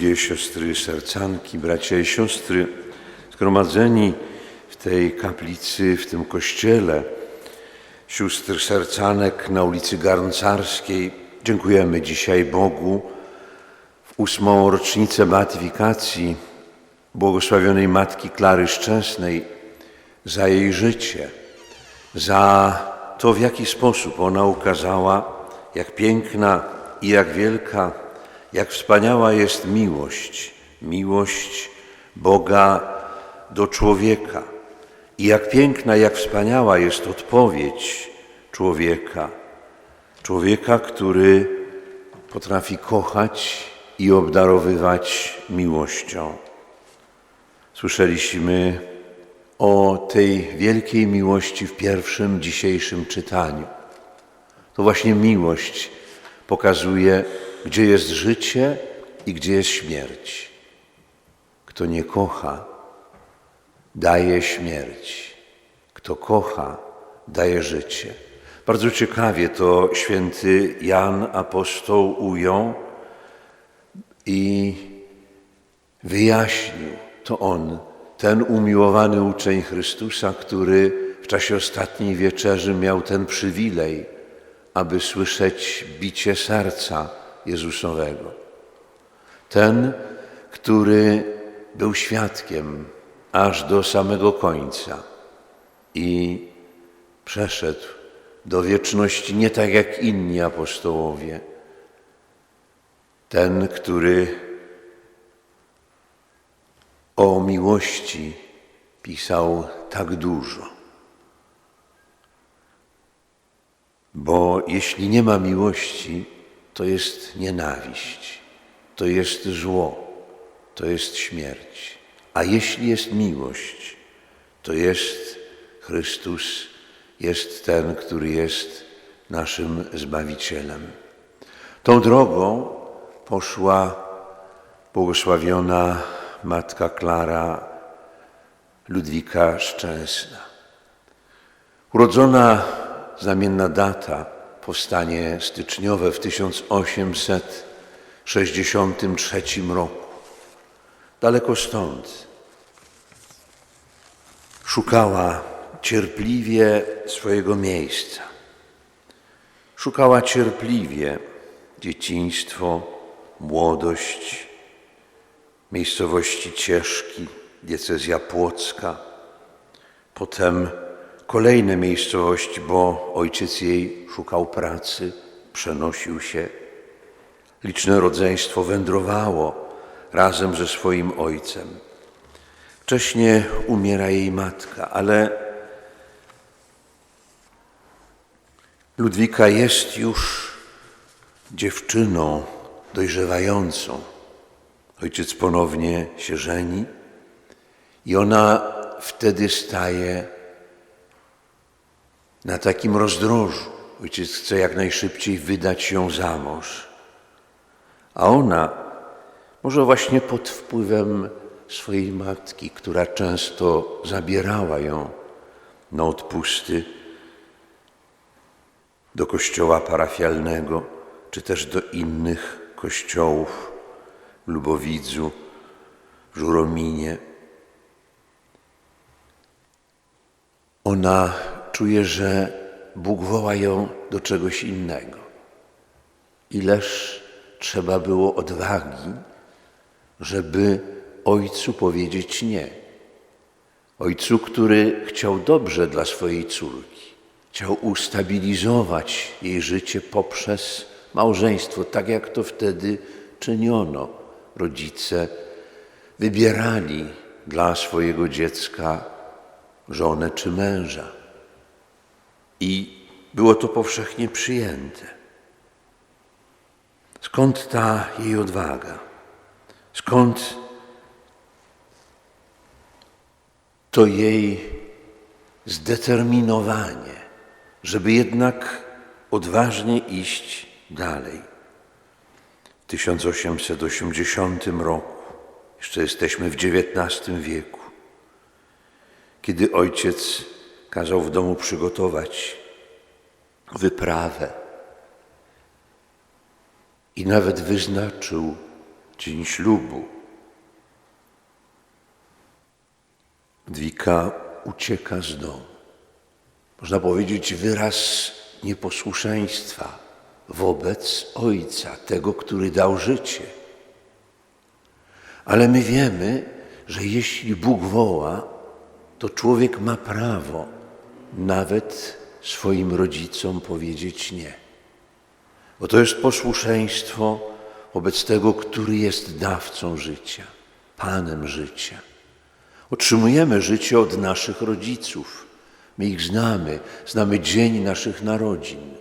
Drogie siostry sercanki, bracia i siostry, zgromadzeni w tej kaplicy, w tym kościele sióstr sercanek na ulicy Garncarskiej, dziękujemy dzisiaj Bogu w ósmą rocznicę beatyfikacji błogosławionej Matki Klary Szczęsnej za jej życie, za to, w jaki sposób ona ukazała, jak piękna i jak wielka, jak wspaniała jest miłość, miłość Boga do człowieka. I jak piękna, jak wspaniała jest odpowiedź człowieka, człowieka, który potrafi kochać i obdarowywać miłością. Słyszeliśmy o tej wielkiej miłości w pierwszym dzisiejszym czytaniu. To właśnie miłość pokazuje, gdzie jest życie i gdzie jest śmierć. Kto nie kocha, daje śmierć. Kto kocha, daje życie. Bardzo ciekawie to święty Jan apostoł ujął i wyjaśnił. To on, ten umiłowany uczeń Chrystusa, który w czasie ostatniej wieczerzy miał ten przywilej, aby słyszeć bicie serca Jezusowego. Ten, który był świadkiem aż do samego końca i przeszedł do wieczności nie tak jak inni apostołowie. Ten, który o miłości pisał tak dużo. Bo jeśli nie ma miłości, to jest nienawiść, to jest zło, to jest śmierć. A jeśli jest miłość, to jest Chrystus, jest ten, który jest naszym Zbawicielem. Tą drogą poszła błogosławiona matka Klara Ludwika Szczęsna. Urodzona znamienna data, powstanie styczniowe w 1863 roku. Daleko stąd szukała cierpliwie swojego miejsca. Szukała cierpliwie dzieciństwo, młodość, miejscowości Cieszki, diecezja płocka, potem kolejne miejscowości, bo ojciec jej szukał pracy, przenosił się. Liczne rodzeństwo wędrowało razem ze swoim ojcem. Wcześnie umiera jej matka, ale Ludwika jest już dziewczyną dojrzewającą. Ojciec ponownie się żeni i ona wtedy staje na takim rozdrożu. Ojciec chce jak najszybciej wydać ją za mąż, a ona, może właśnie pod wpływem swojej matki, która często zabierała ją na odpusty do kościoła parafialnego, czy też do innych kościołów w Lubowidzu, w Żurominie. Ona czuje, że Bóg woła ją do czegoś innego. Ileż trzeba było odwagi, żeby ojcu powiedzieć nie. Ojcu, który chciał dobrze dla swojej córki, chciał ustabilizować jej życie poprzez małżeństwo, tak jak to wtedy czyniono. Rodzice wybierali dla swojego dziecka żonę czy męża. I było to powszechnie przyjęte. Skąd ta jej odwaga? Skąd to jej zdeterminowanie, żeby jednak odważnie iść dalej? W 1880 roku, jeszcze jesteśmy w XIX wieku, kiedy ojciec kazał w domu przygotować wyprawę i nawet wyznaczył dzień ślubu. Dwika ucieka z domu. Można powiedzieć wyraz nieposłuszeństwa wobec Ojca, tego, który dał życie. Ale my wiemy, że jeśli Bóg woła, to człowiek ma prawo nawet swoim rodzicom powiedzieć nie. Bo to jest posłuszeństwo wobec tego, który jest dawcą życia, Panem życia. Otrzymujemy życie od naszych rodziców. My ich znamy, znamy dzień naszych narodzin.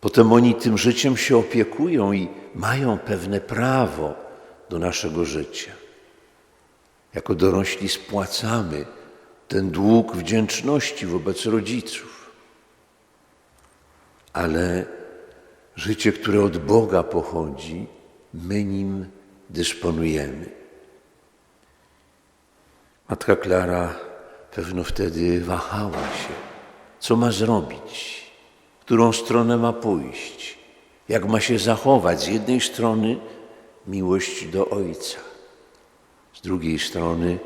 Potem oni tym życiem się opiekują i mają pewne prawo do naszego życia. Jako dorośli spłacamy ten dług wdzięczności wobec rodziców. Ale życie, które od Boga pochodzi, my nim dysponujemy. Matka Klara pewno wtedy wahała się, co ma zrobić, którą stronę ma pójść, jak ma się zachować. Z jednej strony miłość do Ojca, z drugiej strony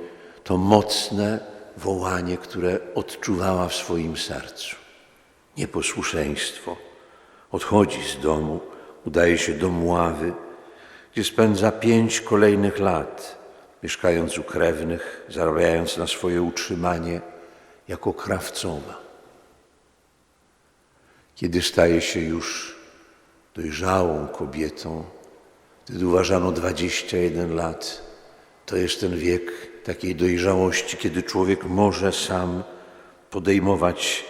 to mocne wołanie, które odczuwała w swoim sercu. Nieposłuszeństwo. Odchodzi z domu, udaje się do Mławy, gdzie spędza pięć kolejnych lat, mieszkając u krewnych, zarabiając na swoje utrzymanie jako krawcowa. Kiedy staje się już dojrzałą kobietą, wtedy uważano 21 lat, to jest ten wiek takiej dojrzałości, kiedy człowiek może sam podejmować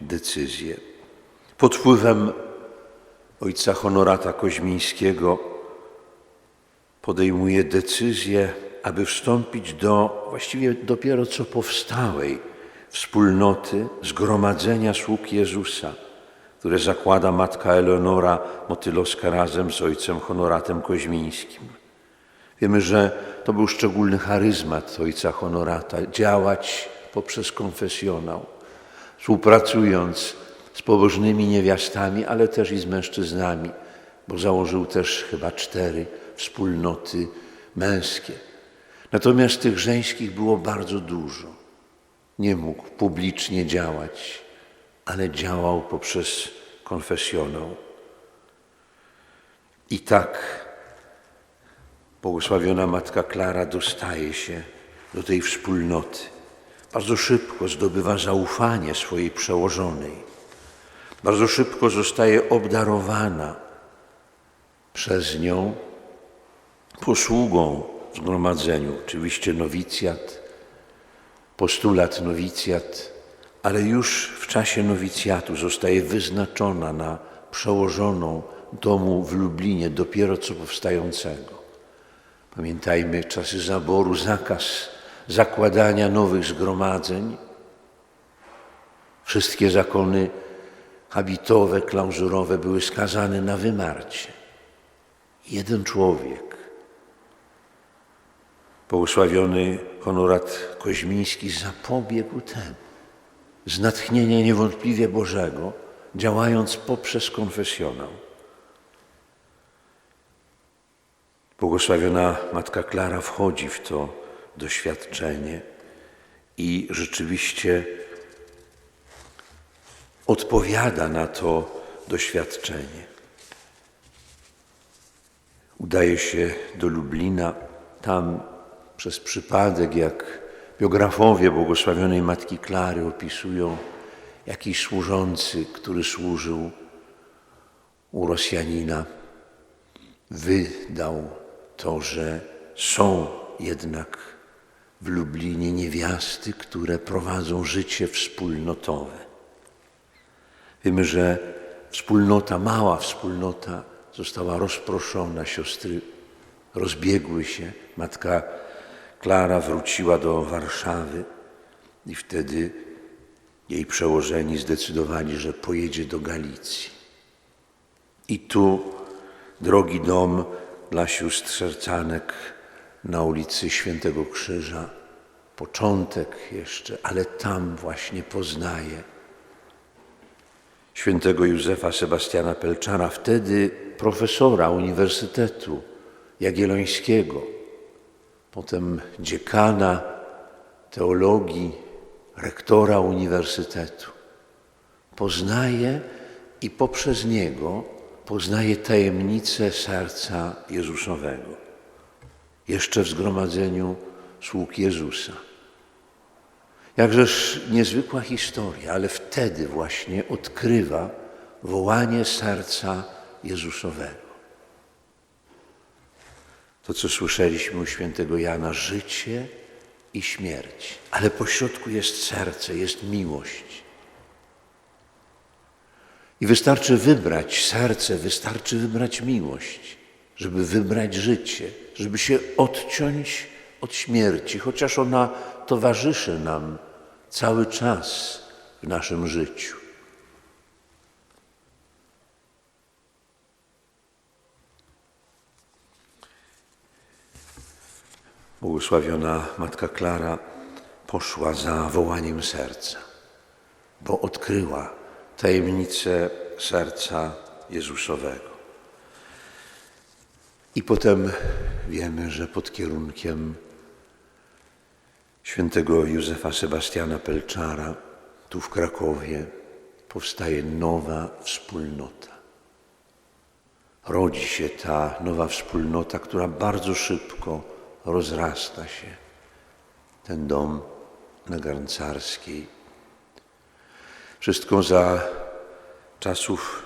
decyzje. Pod wpływem ojca Honorata Koźmińskiego podejmuje decyzję, aby wstąpić do właściwie dopiero co powstałej wspólnoty Zgromadzenia Sług Jezusa, które zakłada matka Eleonora Motylowska razem z ojcem Honoratem Koźmińskim. Wiemy, że to był szczególny charyzmat ojca Honorata działać poprzez konfesjonał, współpracując z pobożnymi niewiastami, ale też i z mężczyznami, bo założył też chyba cztery wspólnoty męskie. Natomiast tych żeńskich było bardzo dużo. Nie mógł publicznie działać, ale działał poprzez konfesjonał. I tak błogosławiona Matka Klara dostaje się do tej wspólnoty. Bardzo szybko zdobywa zaufanie swojej przełożonej. Bardzo szybko zostaje obdarowana przez nią posługą zgromadzeniu. Oczywiście nowicjat, postulat nowicjat, ale już w czasie nowicjatu zostaje wyznaczona na przełożoną domu w Lublinie, dopiero co powstającego. Pamiętajmy czasy zaboru, zakaz zakładania nowych zgromadzeń. Wszystkie zakony habitowe, klauzurowe były skazane na wymarcie. Jeden człowiek, błogosławiony Honorat Koźmiński, zapobiegł temu. Z natchnienia niewątpliwie Bożego, działając poprzez konfesjonał. Błogosławiona Matka Klara wchodzi w to doświadczenie i rzeczywiście odpowiada na to doświadczenie. Udaje się do Lublina, tam przez przypadek, jak biografowie błogosławionej Matki Klary opisują, jakiś służący, który służył u Rosjanina, wydał to, że są jednak w Lublinie niewiasty, które prowadzą życie wspólnotowe. Wiemy, że wspólnota, mała wspólnota została rozproszona, siostry rozbiegły się. Matka Klara wróciła do Warszawy i wtedy jej przełożeni zdecydowali, że pojedzie do Galicji. I tu drogi dom dla sióstr sercanek na ulicy Świętego Krzyża, początek jeszcze, ale tam właśnie poznaje świętego Józefa Sebastiana Pelczara, wtedy profesora Uniwersytetu Jagiellońskiego, potem dziekana teologii, rektora uniwersytetu. Poznaje i poprzez niego poznaje tajemnicę serca Jezusowego. Jeszcze w zgromadzeniu sług Jezusa. Jakżeż niezwykła historia, ale wtedy właśnie odkrywa wołanie serca Jezusowego. To, co słyszeliśmy u świętego Jana, życie i śmierć, ale pośrodku jest serce, jest miłość. I wystarczy wybrać serce, wystarczy wybrać miłość, żeby wybrać życie, żeby się odciąć od śmierci, chociaż ona towarzyszy nam cały czas w naszym życiu. Błogosławiona Matka Klara poszła za wołaniem serca, bo odkryła tajemnicę serca Jezusowego. I potem wiemy, że pod kierunkiem świętego Józefa Sebastiana Pelczara, tu w Krakowie, powstaje nowa wspólnota. Rodzi się ta nowa wspólnota, która bardzo szybko rozrasta się. Ten dom na Garncarskiej. Wszystko za czasów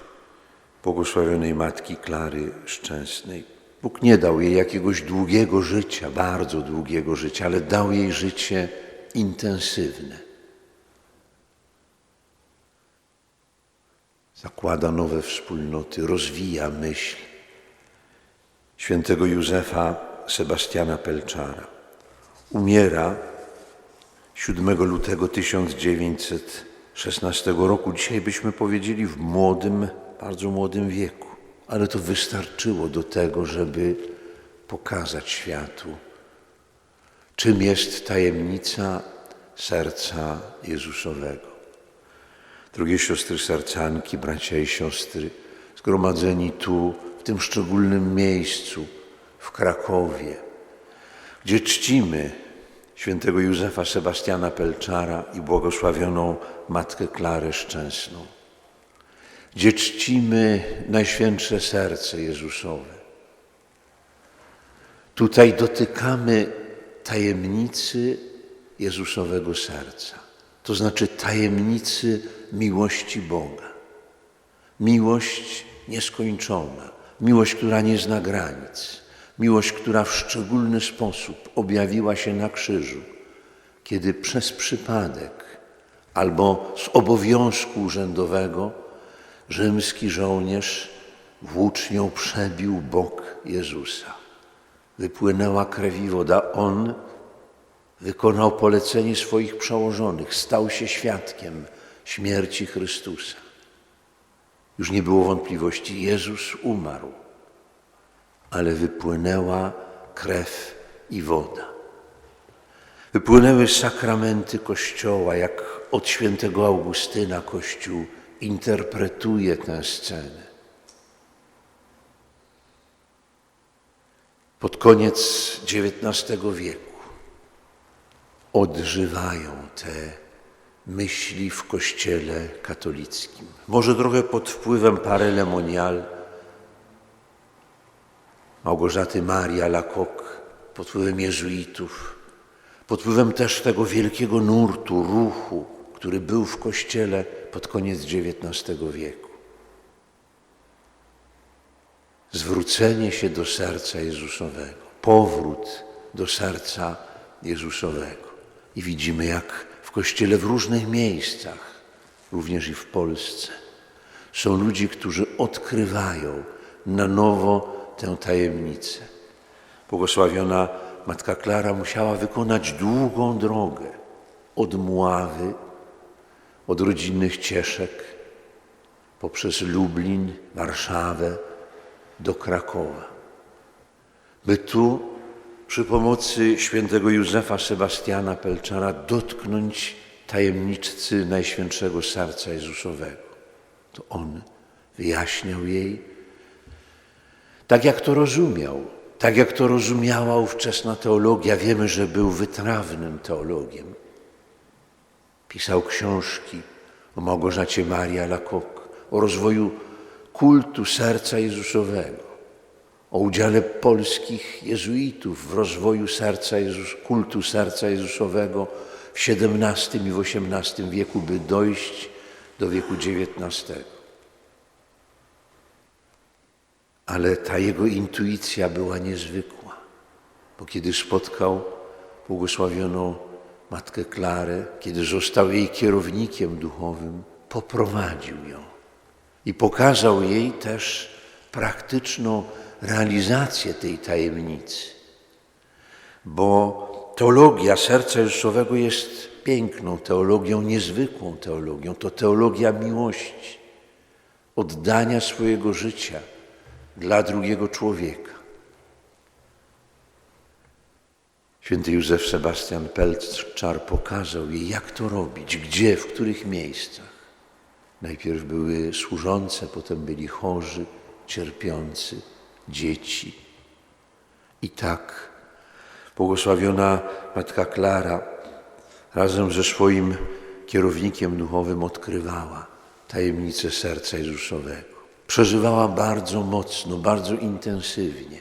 błogosławionej Matki Klary Szczęsnej. Bóg nie dał jej jakiegoś długiego życia, bardzo długiego życia, ale dał jej życie intensywne. Zakłada nowe wspólnoty, rozwija myśl świętego Józefa Sebastiana Pelczara. Umiera 7 lutego 1916 roku. Dzisiaj byśmy powiedzieli w młodym, bardzo młodym wieku ale to wystarczyło do tego, żeby pokazać światu, czym jest tajemnica serca Jezusowego. Drogie siostry sercanki, bracia i siostry, zgromadzeni tu, w tym szczególnym miejscu, w Krakowie, gdzie czcimy świętego Józefa Sebastiana Pelczara i błogosławioną Matkę Klarę Szczęsną gdzie czcimy Najświętsze Serce Jezusowe. Tutaj dotykamy tajemnicy Jezusowego serca, to znaczy tajemnicy miłości Boga. Miłość nieskończona, miłość, która nie zna granic, miłość, która w szczególny sposób objawiła się na krzyżu, kiedy przez przypadek albo z obowiązku urzędowego rzymski żołnierz włócznią przebił bok Jezusa. Wypłynęła krew i woda. On wykonał polecenie swoich przełożonych, stał się świadkiem śmierci Chrystusa. Już nie było wątpliwości, Jezus umarł, ale wypłynęła krew i woda. Wypłynęły sakramenty Kościoła, jak od świętego Augustyna Kościół interpretuje tę scenę. Pod koniec XIX wieku odżywają te myśli w Kościele katolickim. Może trochę pod wpływem Pare Lemonial, Małgorzaty Maria Lacoque, pod wpływem jezuitów, pod wpływem też tego wielkiego nurtu, ruchu, który był w Kościele pod koniec XIX wieku. Zwrócenie się do serca Jezusowego, powrót do serca Jezusowego. I widzimy, jak w Kościele w różnych miejscach, również i w Polsce, są ludzie, którzy odkrywają na nowo tę tajemnicę. Błogosławiona Matka Klara musiała wykonać długą drogę od Mławy od rodzinnych cieszek poprzez Lublin, Warszawę do Krakowa. By tu przy pomocy świętego Józefa Sebastiana Pelczara dotknąć tajemnicy Najświętszego Serca Jezusowego. To On wyjaśniał jej, tak jak to rozumiał, Tak jak to rozumiała ówczesna teologia, wiemy, że był wytrawnym teologiem. Pisał książki o Małgorzacie Maria Lakok, o rozwoju kultu serca Jezusowego, o udziale polskich jezuitów w rozwoju serca Jezus, kultu serca Jezusowego w XVII i XVIII wieku, by dojść do wieku XIX. Ale ta jego intuicja była niezwykła, bo kiedy spotkał błogosławioną Matkę Klarę, kiedy został jej kierownikiem duchowym, poprowadził ją i pokazał jej też praktyczną realizację tej tajemnicy. Bo teologia serca Jezusowego jest piękną teologią, niezwykłą teologią. To teologia miłości, oddania swojego życia dla drugiego człowieka. Święty Józef Sebastian Pelczar pokazał jej, jak to robić, gdzie, w których miejscach. Najpierw były służące, potem byli chorzy, cierpiący, dzieci. I tak błogosławiona Matka Klara razem ze swoim kierownikiem duchowym odkrywała tajemnicę serca Jezusowego. Przeżywała bardzo mocno, bardzo intensywnie.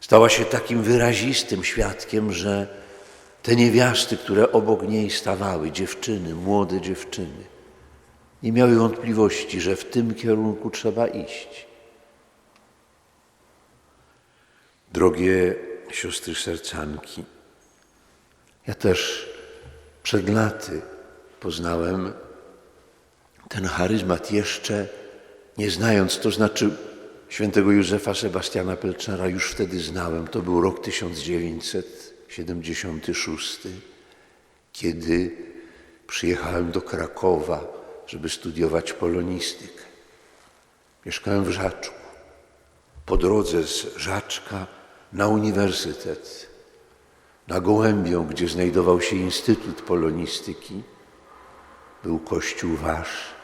Stała się takim wyrazistym świadkiem, że te niewiasty, które obok niej stawały, dziewczyny, młode dziewczyny, nie miały wątpliwości, że w tym kierunku trzeba iść. Drogie siostry sercanki, ja też przed laty poznałem ten charyzmat jeszcze nie znając, to znaczy świętego Józefa Sebastiana Pelczera już wtedy znałem. To był rok 1976, kiedy przyjechałem do Krakowa, żeby studiować polonistykę. Mieszkałem w Żaczku. Po drodze z Żaczka na uniwersytet, na Gołębią, gdzie znajdował się Instytut Polonistyki, był kościół wasz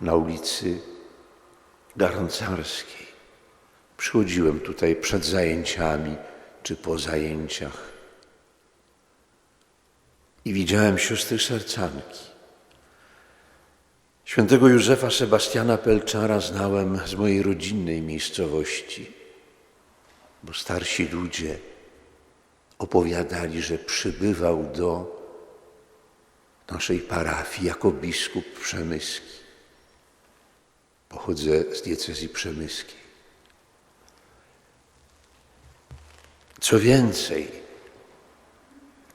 na ulicy Garncarskiej. Przychodziłem tutaj przed zajęciami czy po zajęciach i widziałem siostry sercanki. Świętego Józefa Sebastiana Pelczara znałem z mojej rodzinnej miejscowości, bo starsi ludzie opowiadali, że przybywał do naszej parafii jako biskup przemyski. Pochodzę z diecezji przemyskiej. Co więcej,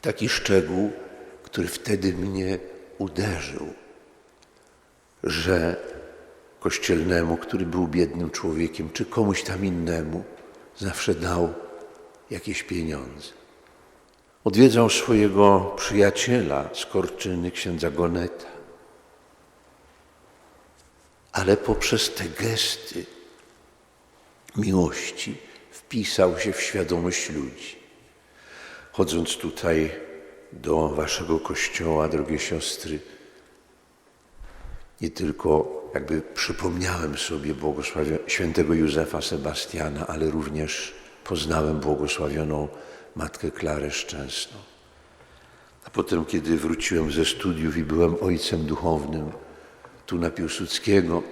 taki szczegół, który wtedy mnie uderzył, że kościelnemu, który był biednym człowiekiem, czy komuś tam innemu, zawsze dał jakieś pieniądze. Odwiedzał swojego przyjaciela z Korczyny, księdza Goneta. Ale poprzez te gesty miłości wpisał się w świadomość ludzi. Chodząc tutaj do waszego kościoła, drogie siostry, nie tylko jakby przypomniałem sobie świętego Józefa Sebastiana, ale również poznałem błogosławioną Matkę Klarę Szczęsną. A potem, kiedy wróciłem ze studiów i byłem ojcem duchownym tu na Piłsudskiego,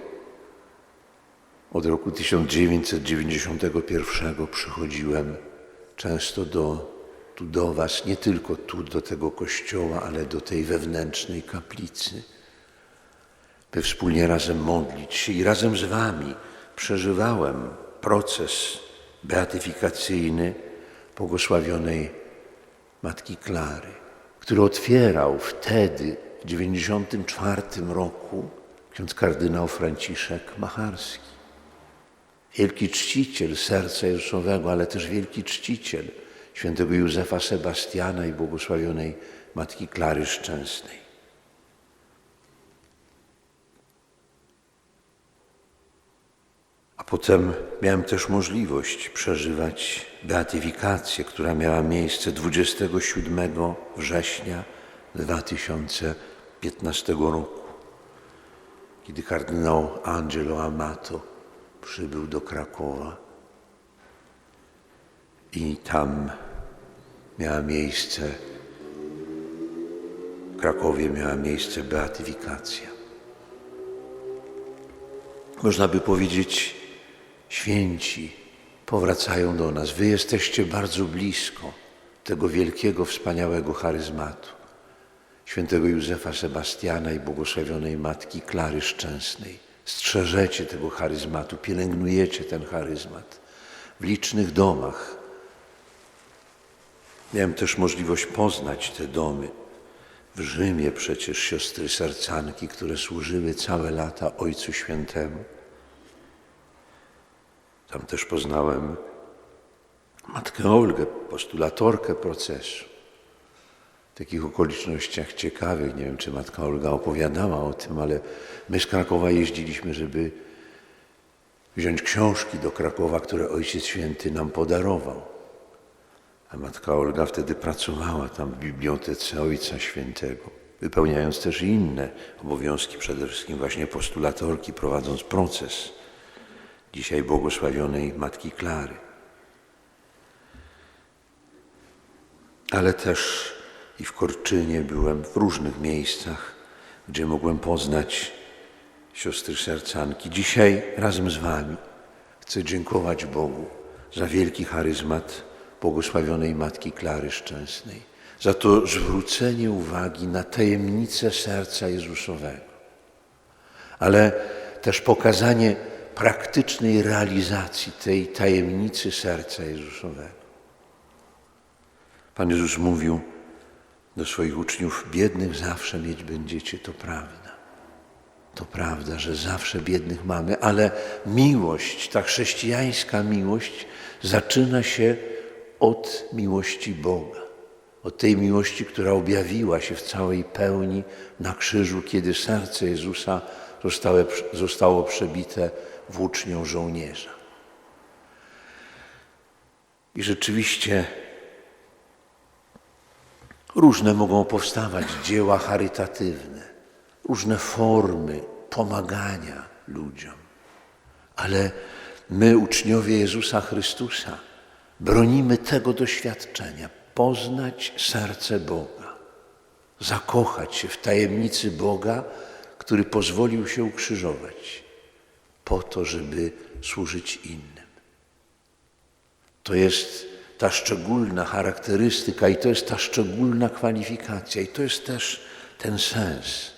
od roku 1991 przychodziłem często do, tu do Was, nie tylko tu do tego kościoła, ale do tej wewnętrznej kaplicy, by wspólnie razem modlić się i razem z Wami przeżywałem proces beatyfikacyjny błogosławionej Matki Klary, który otwierał wtedy, w 1994 roku, ksiądz kardynał Franciszek Macharski. Wielki czciciel serca Jezusowego, ale też wielki czciciel świętego Józefa Sebastiana i błogosławionej Matki Klary Szczęsnej. A potem miałem też możliwość przeżywać beatyfikację, która miała miejsce 27 września 2015 roku, kiedy kardynał Angelo Amato przybył do Krakowa I tam miała miejsce, w Krakowie miała miejsce beatyfikacja. Można by powiedzieć, święci powracają do nas. Wy jesteście bardzo blisko tego wielkiego, wspaniałego charyzmatu. Świętego Józefa Sebastiana i błogosławionej Matki Klary Szczęsnej. Strzeżecie tego charyzmatu, pielęgnujecie ten charyzmat w licznych domach. Miałem też możliwość poznać te domy. W Rzymie przecież siostry sercanki, które służyły całe lata Ojcu Świętemu. Tam też poznałem matkę Olgę, postulatorkę procesu. Takich okolicznościach ciekawych, nie wiem czy matka Olga opowiadała o tym, ale my z Krakowa jeździliśmy, żeby wziąć książki do Krakowa, które Ojciec Święty nam podarował. A matka Olga wtedy pracowała tam w bibliotece Ojca Świętego, wypełniając też inne obowiązki, przede wszystkim właśnie postulatorki, prowadząc proces dzisiaj błogosławionej Matki Klary. Ale też i w Korczynie byłem w różnych miejscach, gdzie mogłem poznać siostry sercanki. Dzisiaj razem z Wami chcę dziękować Bogu za wielki charyzmat błogosławionej Matki Klary Szczęsnej, za to zwrócenie uwagi na tajemnicę serca Jezusowego, ale też pokazanie praktycznej realizacji tej tajemnicy serca Jezusowego. Pan Jezus mówił do swoich uczniów: Biednych zawsze mieć będziecie, to prawda. To prawda, że zawsze biednych mamy, ale miłość, ta chrześcijańska miłość zaczyna się od miłości Boga. Od tej miłości, która objawiła się w całej pełni na krzyżu, kiedy serce Jezusa zostało, zostało przebite włócznią żołnierza. I rzeczywiście różne mogą powstawać dzieła charytatywne, różne formy pomagania ludziom, ale my, uczniowie Jezusa Chrystusa, bronimy tego doświadczenia, poznać serce Boga, zakochać się w tajemnicy Boga, który pozwolił się ukrzyżować po to, żeby służyć innym. To jest ta szczególna charakterystyka i to jest ta szczególna kwalifikacja i to jest też ten sens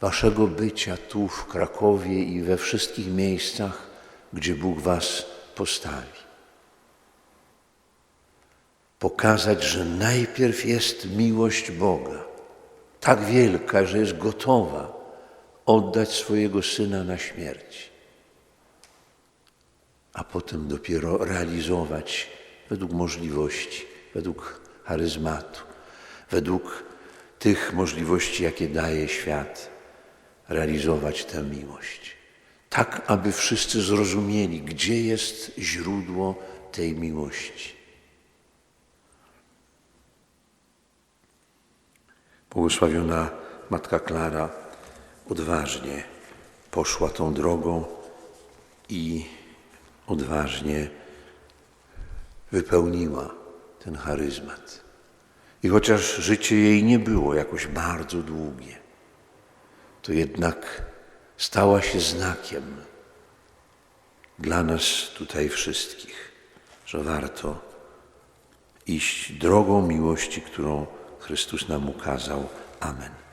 waszego bycia tu w Krakowie i we wszystkich miejscach, gdzie Bóg was postawi. Pokazać, że najpierw jest miłość Boga, tak wielka, że jest gotowa oddać swojego syna na śmierć, a potem dopiero realizować według możliwości, według charyzmatu, według tych możliwości, jakie daje świat, realizować tę miłość. Tak, aby wszyscy zrozumieli, gdzie jest źródło tej miłości. Błogosławiona Matka Klara odważnie poszła tą drogą i odważnie wypełniła ten charyzmat. I chociaż życie jej nie było jakoś bardzo długie, to jednak stała się znakiem dla nas tutaj wszystkich, że warto iść drogą miłości, którą Chrystus nam ukazał. Amen.